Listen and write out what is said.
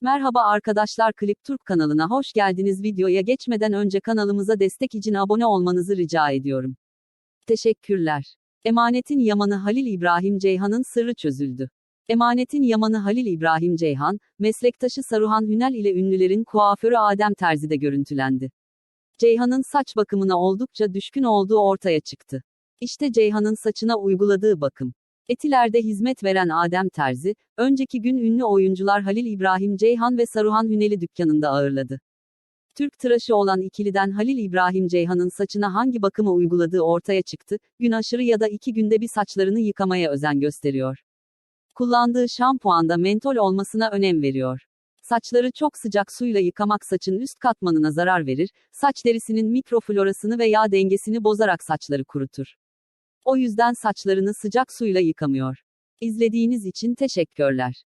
Merhaba arkadaşlar Klip Turk kanalına hoş geldiniz. Videoya geçmeden önce kanalımıza destek için abone olmanızı rica ediyorum. Teşekkürler. Emanetin Yamanı Halil İbrahim Ceyhan'ın sırrı çözüldü. Emanetin Yamanı Halil İbrahim Ceyhan, meslektaşı Saruhan Hünel ile ünlülerin kuaförü Adem Terzi'de görüntülendi. Ceyhan'ın saç bakımına oldukça düşkün olduğu ortaya çıktı. İşte Ceyhan'ın saçına uyguladığı bakım. Etiler'de hizmet veren Adem Terzi, önceki gün ünlü oyuncular Halil İbrahim Ceyhan ve Saruhan Hünel'i dükkanında ağırladı. Türk tıraşı olan ikiliden Halil İbrahim Ceyhan'ın saçına hangi bakımı uyguladığı ortaya çıktı, gün aşırı ya da iki günde bir saçlarını yıkamaya özen gösteriyor. Kullandığı şampuanda mentol olmasına önem veriyor. Saçları çok sıcak suyla yıkamak saçın üst katmanına zarar verir, saç derisinin mikroflorasını ve yağ dengesini bozarak saçları kurutur. O yüzden saçlarını sıcak suyla yıkamıyor. İzlediğiniz için teşekkürler.